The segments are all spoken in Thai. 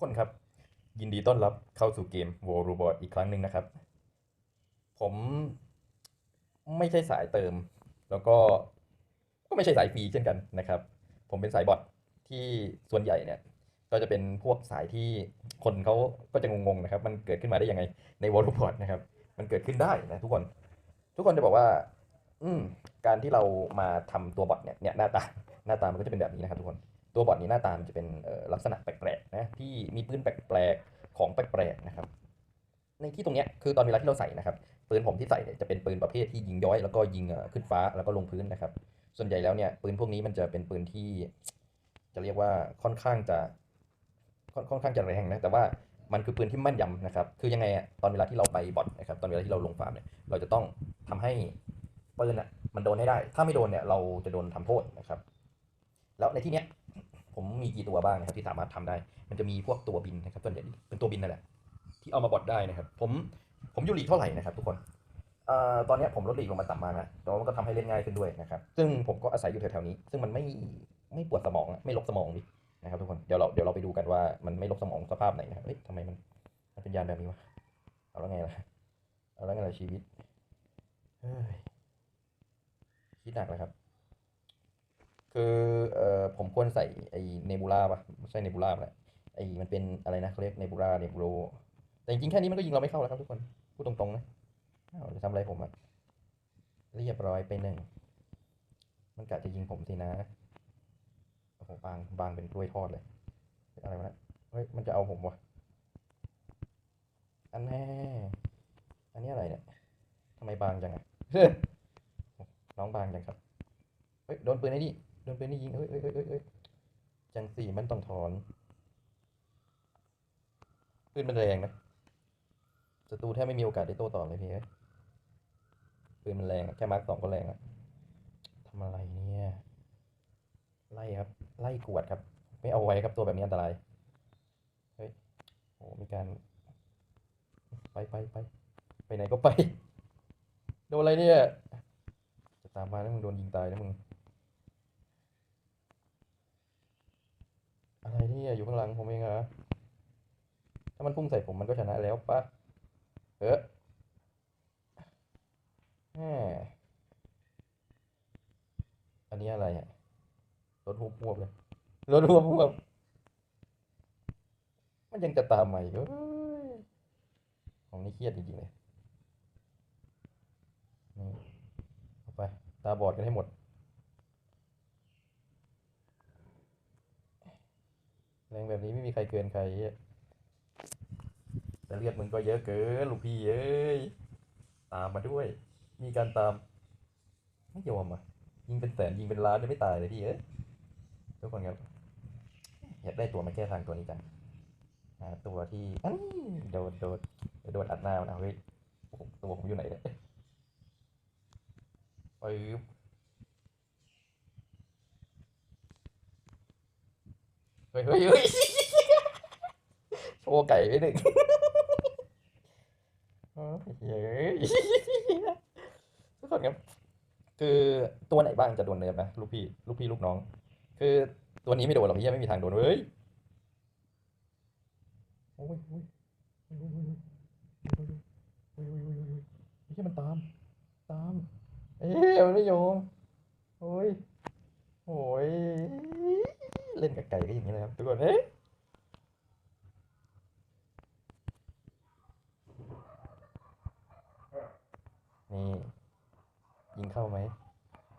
คนครับ ยินดีต้อนรับเข้าสู่เกม w o r Robot อีกครั้งหนึ่งนะครับ ผมไม่ใช่สายเติม แล้วก็ก็ไม่ใช่สายฟรีเช่นกันนะครับ ผมเป็นสายบอทที่ส่วนใหญ่เนี่ย ก็จะเป็นพวกสายที่คนเขาก็จะงงๆนะครับ มันเกิดขึ้นมาได้ยังไงใน World Robot นะครับ มันเกิดขึ้นได้นะทุกคน ทุกคนจะบอกว่า อืมการที่เรามาทำตัวบอทเนี่ยเนี่ยหน้าตาหน้าตามันก็จะเป็นแบบนี้นะครับทุกคน ตัวบอทนี้หน้าตามจะเป็นลักษณะแปลกๆนะที่มีปืนแปลกๆของแปลกๆนะครับ ในที่ตรงเนี้ยคือตอนเวลาที่เราใส่นะครับปืนผมที่ใส่เนี่ยจะเป็นปืนประเภทที่ยิงย้อย แล้วก็ยิงขึ้นฟ้าแล้วก็ลงพื้นนะครับ ส่วนใหญ่แล้วเนี่ยปืนพวกนี้มันจะเป็นปืนที่ จะเรียกว่าค่อนข้างจะค่อนข้างจะแรงนะแต่ว่ามันคือปืนที่แม่นยำนะครับ คือยังไงอะตอนเวลาที่เราไปบอทนะครับ ตอนเวลาที่เราลงฟาร์มเนี่ย เราจะต้องทำให้ปืนอะมันโดนให้ได้ ถ้าไม่โดนเนี่ยเราจะโดนทำโทษนะครับ แล้วในที่เนี้ย ผมมีกี่ตัวบ้างนะครับที่สามารถทำได้ มันจะมีพวกตัวบินนะครับส่วนใหญ่เป็นตัวบินนั่นแหละที่เอามาบอดได้นะครับ ผมผมอยู่ลีกเท่าไหร่นะครับ ทุกคนเอ่อตอนนี้ผมลดหลีกลงมาต่ำมากนะแต่ว่ามันก็ทำให้เล่นง่ายขึ้นด้วยนะครับ ซึ่งผมก็อาศัยอยู่แถวๆนี้ ซึ่งมันไม่ไม่ปวดสมองไม่ลบสมองดินะครับทุกคน เดี๋ยวเราเดี๋ยวเราไปดูกันว่ามันไม่ลบสมองสภาพไหนนะครับเฮ้ยทำไมมันมันเป็นยานแบบนี้วะ เอาแล้วไงล่ะ เอาแล้วไงล่ะชีวิต เฮ้ย คิดหนักเลยครับ คือเอ่อผมควรใส่ไอ้เนบูล่าป่ะไม่ใช่เนบูล่าแหละไอ้มันเป็นอะไรนะเขาเรียกเนบูล่าเนบูโรแต่จริงๆแค่นี้มันก็ยิงเราไม่เข้าแล้วครับทุกคนพูดตรงๆนะอ้าจะทำอะไรผมอะเรียบร้อยไปหนึ่งมันกะจะยิงผมสินะโอ้โหบางบางเป็นกล้วยทอดเลยอะไรวะเฮ้ยมันจะเอาผมวะอันแน่อันนี้อะไรเนี่ยทำไมบางจังอะน้องบางจังครับเฮ้ยโดนปืนไอ้นี่ โดนปืนนี่ยิงเฮ้ยเฮ้ยเฮ้ยเฮ้ยเฮ้ยจังสี่มันต้องถอนปืนมันแรงนะศัตรูแทบไม่มีโอกาสได้โต้ตอบเลยพี่ปืนมันแรงแค่มาร์คสองก็แรงอะทำอะไรเนี่ย ไล่ครับ ไล่กวดครับ ไม่เอาไว้ครับตัวแบบนี้อันตราย เฮ้ยโอ้มีการ ไปไปไปไปไหนก็ไป โดนอะไรเนี่ย จะตามมาแล้วมึงโดนยิงตายนะมึง อะไรเนี่ยอยู่ข้างหลังผมเองเหรอ ถ้ามันพุ่งใส่ผมมันก็ชนะแล้วปะเออแหมอันนี้อะไรอะรถหุบหวบเลยรถหุบหวบมันยังจะตามมาอีกของนี่เครียดจริงๆเลยนี่เอาไป ตาบอดกันให้หมด แรงแบบนี้ไม่มีใครเกินใครแต่เลือดมึงก็เยอะเกินลูกพี่เอ้ยตามมาด้วย มีการตาม ไม่ยอมอะยิงเป็นแสนยิงเป็นล้านยังไม่ตายเลยพี่เอ้ยทุกคนครับอยากได้ตัวมาแก้ทางตัวนี้จังตัวที่อันโดนโดนโดนอัดหน้ามันเอาเฮ้ยตัวผมอยู่ไหนเนี่ยปึ๊บ ฮ้ยเฮ้ยเฮ้ยโชว์ไก่ไปหนึ่งเฮ้ยทุกคนครับ คือตัวไหนบ้างจะโดนเนิร์ฟนะลูกพี่ลูกพี่ลูกน้อง คือตัวนี้ไม่โดนหรอกพี่ไม่มีทางโดนเฮ้ยโอ้ยโอ้ยโอ้ยโอ้ยโอ้ยโอ้ยโอ้ยโอ้ยโอ้ยพี่มันตาม ตาม เอ๊ะมันไม่โยอมโอ้ยโอ้ย เล่นกับไก่ก็อย่างนี้เลยครับทุกคนเฮ้ยนี่ ยิงเข้าไหม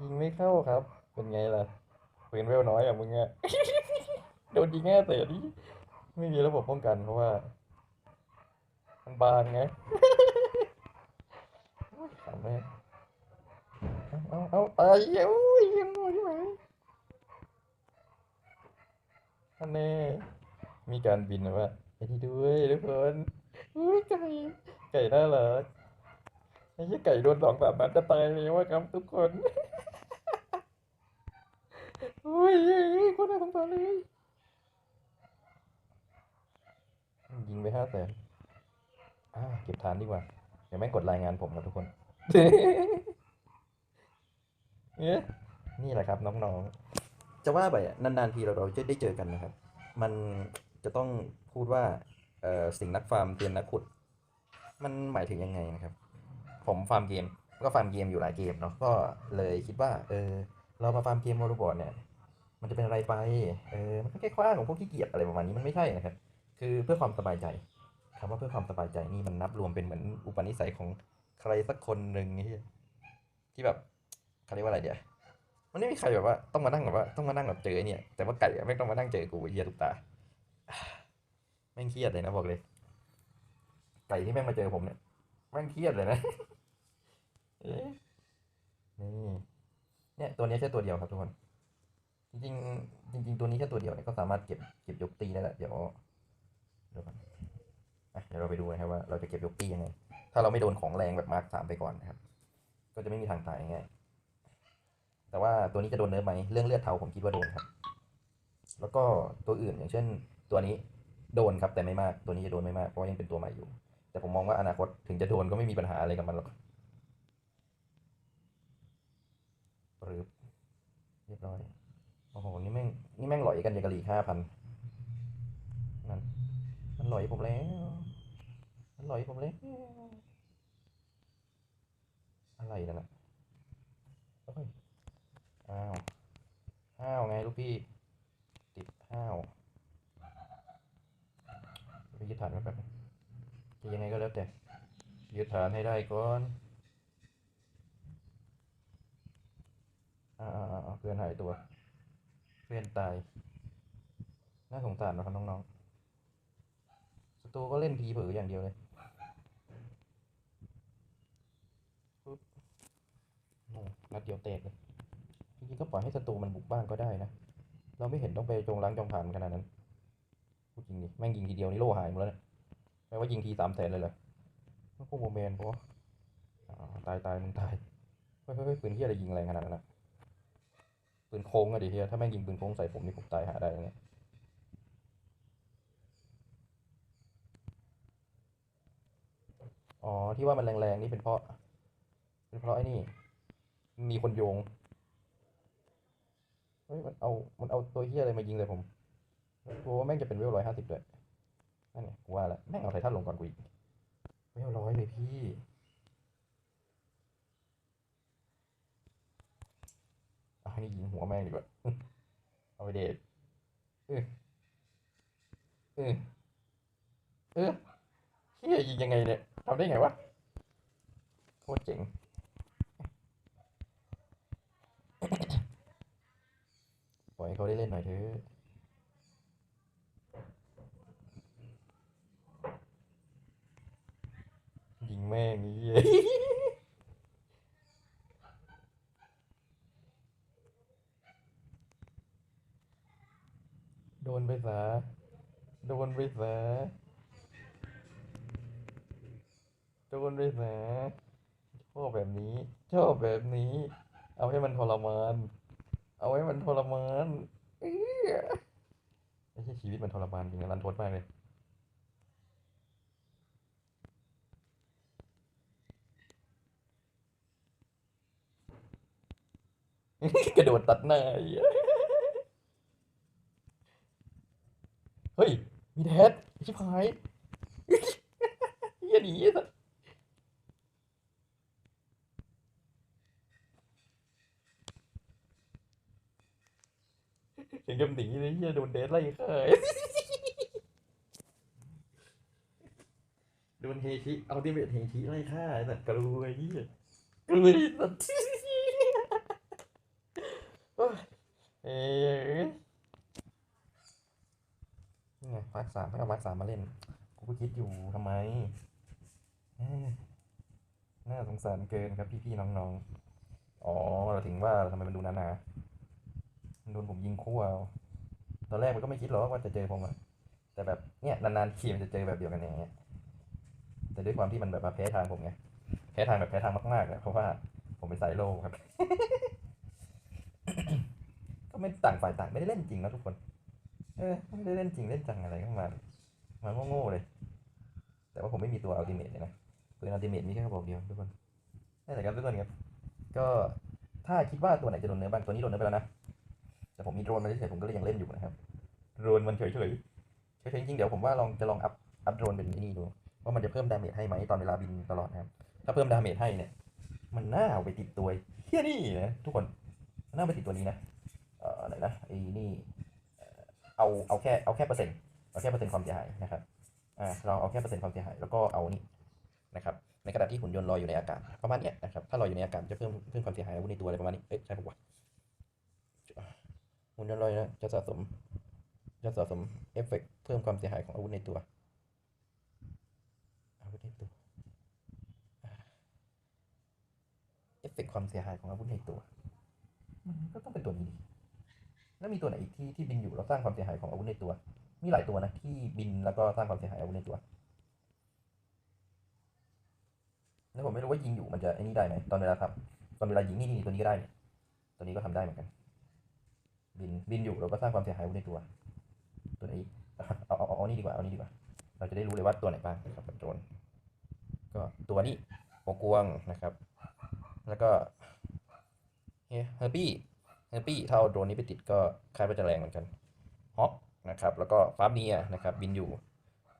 ยิงไม่เข้าครับ เป็นไงล่ะปืนเวลน้อยอะมึงอะโดนยิงแง่เตะดิไม่มีระบบป้องกันเพราะว่า มันบางไงโอ้ยขำเลยเอาเอาเอาตายเอ้ยยังงงอยู่ไหม อันแน่มีการบินนะว่าไอ้นี่ด้วยทุกคนอุ้ยไก่ไก่น่ารักไอ้ยี่ไก่โดนสองสามนัดจะตายเลยว่าครับทุกคนอุ้ยคนน่าสงสารเลยยิงไปห้าแสนอ่าเก็บฐานดีกว่าเดี๋ยวแม่งกดรายงานผมครับทุกคนเนี่ยนี่แหละครับน้องๆ จะว่าไปนานๆทีเราเราจะได้เจอกันนะครับ มันจะต้องพูดว่าเอ่อสิ่งนักฟาร์มเตรียมนักขุด มันหมายถึงยังไงนะครับ ผมฟาร์มเกมก็ฟาร์มเกมอยู่หลายเกมเนาะก็เลยคิดว่า เออ เรามาฟาร์มเกมวอลบอร์ดเนี่ยมันจะเป็นอะไรไป เออ มันก็แค่คว้างของพวกขี้เกียจอะไรประมาณนี้มันไม่ใช่นะครับ คือเพื่อความสบายใจคำว่าเพื่อความสบายใจนี่มันนับรวมเป็นเหมือนอุปนิสัยของใครสักคนหนึ่งที่ที่แบบเขาเรียกว่าอะไรเดี๋ยว มันไม่มีใครแบบว่าต้องมานั่งแบบว่าต้องมานั่งแบบเจอเนี่ย แต่ว่าไก่ไม่ต้องมานั่งเจอกูเหี้ยทุกตาแม่งเครียดเลยนะบอกเลย ไก่ที่แม่งมาเจอผมเนี่ยแม่งเครียดเลยนะนี่เนี่ยตัวนี้แค่ตัวเดียวครับทุกคน จริงจริงตัวนี้แค่ตัวเดียวเนี่ยก็สามารถเก็บเก็บยกตีได้แหละเดี๋ยวเดี๋ยวเดี๋ยวเราไปดูนะครับว่าเราจะเก็บยกตียังไงถ้าเราไม่โดนของแรงแบบมาร์คสามไปก่อนนะครับ ก็จะไม่มีทางตายง่าย แต่ว่าตัวนี้จะโดนเนิร์ฟไหมเรื่องเลือดเทาผมคิดว่าโดนครับ แล้วก็ตัวอื่นอย่างเช่น ตัวนี้โดนครับแต่ไม่มากตัวนี้จะโดนไม่มากเพราะยังเป็นตัวใหม่อยู่ แต่ผมมองว่าอนาคตถึงจะโดนก็ไม่มีปัญหาอะไรกับมันหรอกปรึบเรียบร้อยโอ้โหนี่แม่งนี่แม่งหลอยกันอย่างกะหรี่ห้าพันนั่นมันหลอยผมแล้ว มันหลอยผมแล้วอะไรนั่นน่ะ อ้าวห้าวไงลูกพี่ ติดห้าวไปยึดฐานมาแป๊บจะยังไงก็แล้วแต่ยึดฐานให้ได้ก่อนอ่าอ่อเพื่อนหายตัว เพื่อนตาย น่าสงสารนะครับน้องๆสตูก็เล่นทีเผลออย่างเดียวเลยปึ๊บโอ้นัดเดียวแตกเลย ริงๆก็ปล่อยให้ศัตรูมันบุกบ้านก็ได้นะ เราไม่เห็นต้องไปจงล้างจงผ่านขนาดนั้นพูดจริงดิแม่งยิงทีเดียวนี่โล่หายหมดแล้วเนี่ยแปลว่ายิงทีสามแสนเลยเหรอมันพวกโมเมนต์ปะตายตายมึงตายเฮ้ยเฮ้ยเฮ้ยปืนที่อะไรยิงแรงขนาดนั้นนะปืนโค้งอะดิเฮียถ้าแม่งยิงปืนโค้งใส่ผมนี่ผมตายหาได้เลยเนี่ยอ๋อที่ว่ามันแรงๆนี่เป็นเพราะ เป็นเพราะไอ้นี่ มีคนโยง เฮ้ยมันเอา มันเอาตัวเฮียอะไรมายิงเลยผมกลัวว่าแม่งจะเป็นเวลร้อยห้าสิบด้วยนั่นไงกูว่าแล้วแม่งเอาไททันลงก่อนกูอีกเวลร้อยเลยพี่อะนี่ยิงหัวแม่งดีกว่าเอาไปเดทเออเออเออเฮียยิงยังไงเนี่ยทำได้ไงวะโคตรเจ๋ง ล่อยให้เขาได้เล่นหน่อยเถอะยิงแม่งไอ้เหี้ยโดนไปซะโดนไปซะโดนไปซะชอบแบบนี้ ชอบแบบนี้ เอาให้มันทรมาน เอาให้มันทรมานเอ้ยไม่ใช่ชีวิตมันทรมานจริงนะรันทดมากเลยกระโดดตัดหน้าเฮ้ย มีแดดชิบหายเฮียหนีสัส ถึงกับหนีเลยเฮียโดนแดดไล่ฆ่าโดนเฮชิเอาติเมทเฮชิไล่ฆ่าไอ้สัสกระรวยเฮียกระรวยไอ้สัสโอ้ยเอ้ยนี่ไงมาร์คสามไม่เอามาร์คสามมาเล่น กูก็คิดอยู่ทำไมเอ้ยน่าสงสารเกินครับพี่ๆน้องๆ อ๋อ เราถึงว่าทำไมมันดูหนาๆมัน โดนผมยิงคู่เอาตอนแรกมันก็ไม่คิดหรอกว่าจะเจอผมอะแต่แบบเนี้ยนานๆทีมันจะเจอแบบเดียวกันอย่างเงี้ยแต่ด้วยความที่มันแบบมาแพ้ทางผมไงแพ้ทางแบบแพ้ทางมากๆเนี่ยเพราะว่าผมเป็นสายโลครับ ก็ไม่ต่างฝ่ายต่างไม่ได้เล่นจริงนะทุกคน เออไม่ได้เล่นจริงเล่นจังอะไรเข้ามามาโง่ๆเลย แต่ว่าผมไม่มีตัวอัลติเมทเลยนะปืนอัลติเมทมีแค่กระบอกเดียวทุกคนนั่นแหละครับทุกคนครับ ก็ถ้าคิดว่าตัวไหนจะโดนเนื้อบ้างตัวนี้โดนเนื้อไปแล้วนะ แต่ผมมีโดรนมาเฉยๆผมก็เลยยังเล่นอยู่นะครับโดรนมันเฉยๆเฉยๆจริงๆเดี๋ยวผมว่าลองจะลองอัพอัพโดรนเป็นนี่ดูว่ามันจะเพิ่มดาเมจให้ไหมตอนเวลาบินตลอดนะครับ ถ้าเพิ่มดาเมจให้เนี่ยมันน่าเอาไปติดตัวเฮียนี่นะทุกคนน่าไปติดตัวนี้นะเอ่อไหนนะไอ้นี่เอาเอาแค่เอาแค่เปอร์เซ็นต์เอาแค่เปอร์เซ็นต์ความเสียหายนะครับอ่าเราเอาแค่เปอร์เซ็นต์ความเสียหายแล้วก็เอานี่นะครับในขณะที่หุ่นยนต์ลอยอยู่ในอากาศประมาณเนี้ยนะครับถ้าลอยอยู่ในอากาศจะเพิ่มเพิ่มความเสียหายวุธในตัวอะไรประมาณนี้เอ๊ะใช่ปะวะ ยนต์ลอยนะจะสะสมจะสะสมเอฟเฟกต์เพิ่มความเสียหายของอาวุธในตัวอาวุธในตัวเอฟเฟกต์ความเสียหายของอาวุธในตัว มันก็ต้องเป็นตัวนี้แล้วมีตัวไหนอีกที่ที่บินอยู่แล้วสร้างความเสียหายของอาวุธในตัว มีหลายตัวนะที่บินแล้วก็สร้างความเสียหายอาวุธในตัวแล้วผมไม่รู้ว่ายิงอยู่มันจะไอ้นี่ได้ไหมตอนเวลาครับ ตอนเวลายิงนี่นี่ตัวนี้ก็ได้ ตัวนี้ก็ทำได้เหมือนกัน บินบินอยู่แล้วก็สร้างความเสียหายวุธในตัว ตัวนอีกเอาเอาเอาเอานี่ดีกว่าเอานี่ดีกว่า เราจะได้รู้เลยว่าตัวไหนบ้างนะครับโดรนก็ตัวนี้หัวกวงนะครับ แล้วก็เฮอร์ปี้เฮอร์ปี้ถ้าเอาโดรนนี้ไปติดก็คาดว่าจะแรงเหมือนกันฮอปนะครับแล้วก็ฟาร์เนียนะครับบินอยู่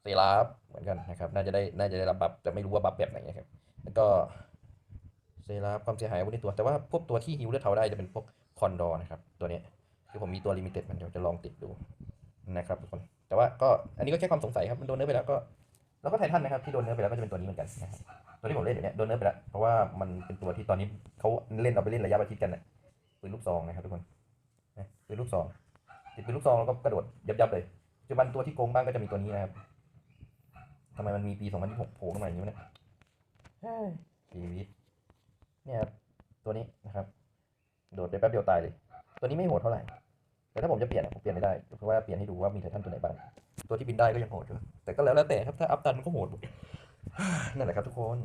เซราฟเหมือนกันนะครับน่าจะได้น่าจะได้รับบัฟแต่ไม่รู้ว่าบัฟแบบไหนนะครับแล้วก็เซราฟความเสียหายวุธในตัว แต่ว่าพวกตัวที่ฮิวเลือดเทาได้จะเป็นพวกคอนดอร์นะครับตัวนี้ คือผมมีตัวลิมิเต็ดมันเดี๋ยวจะลองติดดูนะครับทุกคน แต่ว่าก็อันนี้ก็แค่ความสงสัยครับ มันโดนเนื้อไปแล้วก็ แล้วก็ไททันนะครับที่โดนเนื้อไปแล้วก็จะเป็นตัวนี้เหมือนกันนะครับตัวที่ผมเล่นอยู่เนี่ยโดนเนิร์ฟไปแล้วเพราะว่ามันเป็นตัวที่ตอนนี้เขาเล่นเอาไปเล่นระยะประชิดกันนะปืนลูกซองนะครับทุกคนปืนลูกซองติดปืนลูกซองแล้วก็กระโดดยับยับๆเลยปัจจุบันตัวที่โกงบ้างก็จะมีตัวนี้นะครับทำไมมันมีปี2026โผล่ขึ้นมาอย่างนี้เนี่ยชีวิตเนี่ยครับตัวนี้นะครับ โดดไปแป๊บเดียวตายเลย ตัวนี้ไม่โหดเท่าไหร่ แต่ถ้าผมจะเปลี่ยนผมเปลี่ยนไม่ได้เพราะว่าเปลี่ยนให้ดูว่ามีไททันตัวไหนบ้าง ตัวที่บินได้ก็ยังโหดอยู่แต่ก็แล้วแต่ครับถ้าอัพตันมันก็โหด นั่นแหละครับทุกคน